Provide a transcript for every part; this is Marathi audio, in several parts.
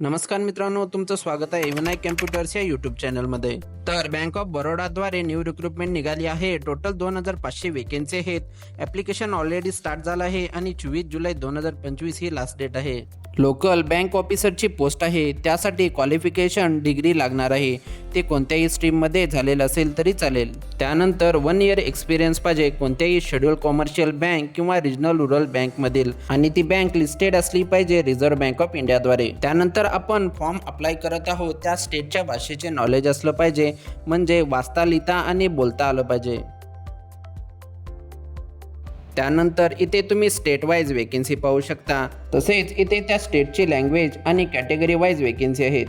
नमस्कार मित्रांनो तुमचं स्वागत आहे विनायक कॅम्प्युटर्स या युट्यूब चॅनलमध्ये. तर बँक ऑफ बरोडाद्वारे न्यू रिक्रुटमेंट निघाली आहे. टोटल दोन हजार पाचशे वेकेन्सी आहेत. ॲप्लिकेशन ऑलरेडी स्टार्ट झालं आहे आणि चोवीस जुलै दोन हजार पंचवीस ही लास्ट डेट आहे. लोकल बँक ऑफिसरची पोस्ट आहे त्यासाठी क्वालिफिकेशन डिग्री लागणार आहे. ते कोणत्याही स्ट्रीममध्ये झालेलं असेल तरी चालेल. त्यानंतर वन इयर एक्सपिरियन्स पाहिजे कोणत्याही शेड्यूल कॉमर्शियल बँक किंवा रिजनल रुरल बँकमधील आणि ती बँक लिस्टेड असली पाहिजे रिझर्व्ह बँक ऑफ इंडियाद्वारे त्यानंतर आपण फॉर्म अप्लाय करत आहोत. त्या स्टेटच्या भाषेचे नॉलेज असलं पाहिजे. म्हणजे वाचता लिहिता आणि बोलता आलं पाहिजे. त्यानंतर इथे तुम्ही स्टेट वाईज वेकेन्सी पाहू शकता. तसेच इथे त्या स्टेटची लँग्वेज आणि कॅटेगरी वाईज वेकेन्सी आहेत.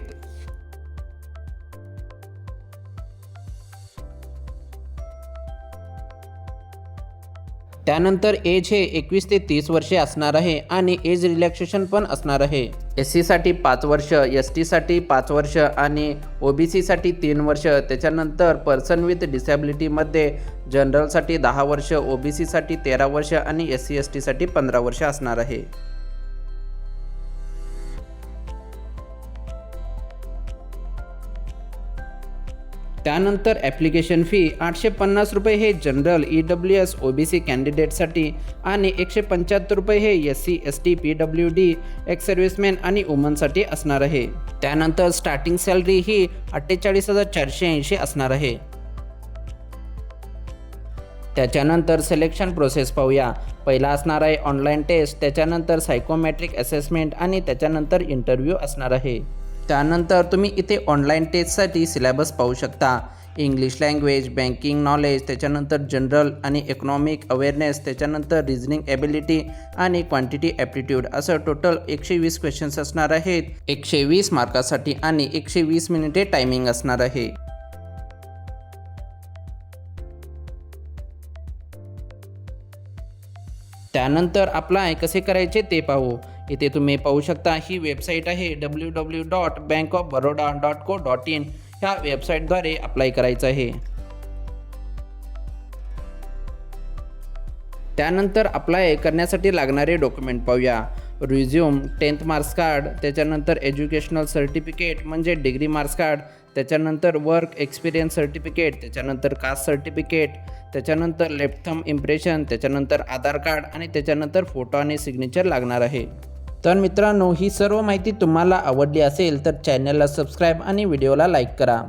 त्यानंतर एज हे एकवीस ते तीस वर्षे असणार आहे आणि एज रिलॅक्सेशन पण असणार आहे. एस सीसाठी पाच वर्ष एस टीसाठी पाच वर्ष आणि ओ बी सीसाठी तीन वर्ष. त्याच्यानंतर पर्सन विथ डिसॅबिलिटीमध्ये जनरलसाठी दहा वर्ष ओ बी सीसाठी तेरा वर्ष आणि एस सी एस टीसाठी पंधरा वर्ष असणार आहे. त्यानंतर ॲप्लिकेशन फी आठशे पन्नास रुपये हे general E W S O B C कॅन्डिडेटसाठी आणि एकशे पंच्याहत्तर रुपये हे S C S T P W D ex serviceman आणि वुमनसाठी असणार आहे. त्यानंतर स्टार्टिंग सॅलरी ही अठ्ठेचाळीस हजार चारशे ऐंशी असणार आहे. त्याच्यानंतर सिलेक्शन प्रोसेस पाहूया. पहिला असणार आहे ऑनलाईन टेस्ट त्याच्यानंतर सायकोमॅट्रिक असेसमेंट आणि त्याच्यानंतर इंटरव्ह्यू असणार आहे. त्यानंतर तुम्ही इथे ऑनलाईन टेस्टसाठी सिलेबस पाहू शकता. इंग्लिश लँग्वेज बँकिंग नॉलेज त्याच्यानंतर जनरल आणि इकॉनॉमिक अवेअरनेस त्याच्यानंतर रिझनिंग ॲबिलिटी आणि क्वांटिटी ॲप्टिट्यूड असं टोटल एकशे वीस क्वेश्चन्स असणार आहेत. एकशे वीस मार्कासाठी आणि एकशे वीस मिनिटे टायमिंग असणार आहे. त्यानंतर अप्लाय कसे करायचे ते पाहू. इथे तुम्ही पाहू शकता ही वेबसाईट आहे W W dot bank of Baroda dot co dot in ह्या वेबसाईटद्वारे अप्लाय करायचं आहे. त्यानंतर अप्लाय करण्यासाठी लागणारे डॉक्युमेंट पाहूया. रिझ्यूम टेन्थ मार्क्स कार्ड त्याच्यानंतर एज्युकेशनल सर्टिफिकेट म्हणजे डिग्री मार्क्स कार्ड त्याच्यानंतर वर्क एक्सपिरियन्स सर्टिफिकेट त्याच्यानंतर कास्ट सर्टिफिकेट त्याच्यानंतर लेफ्टथम इम्प्रेशन त्याच्यानंतर आधार कार्ड आणि त्याच्यानंतर फोटो आणि सिग्नेचर लागणार आहे. तर मित्रांनो ही सर्व माहिती तुम्हाला आवडली असेल तर चॅनलला सबस्क्राईब आणि व्हिडिओला लाईक करा.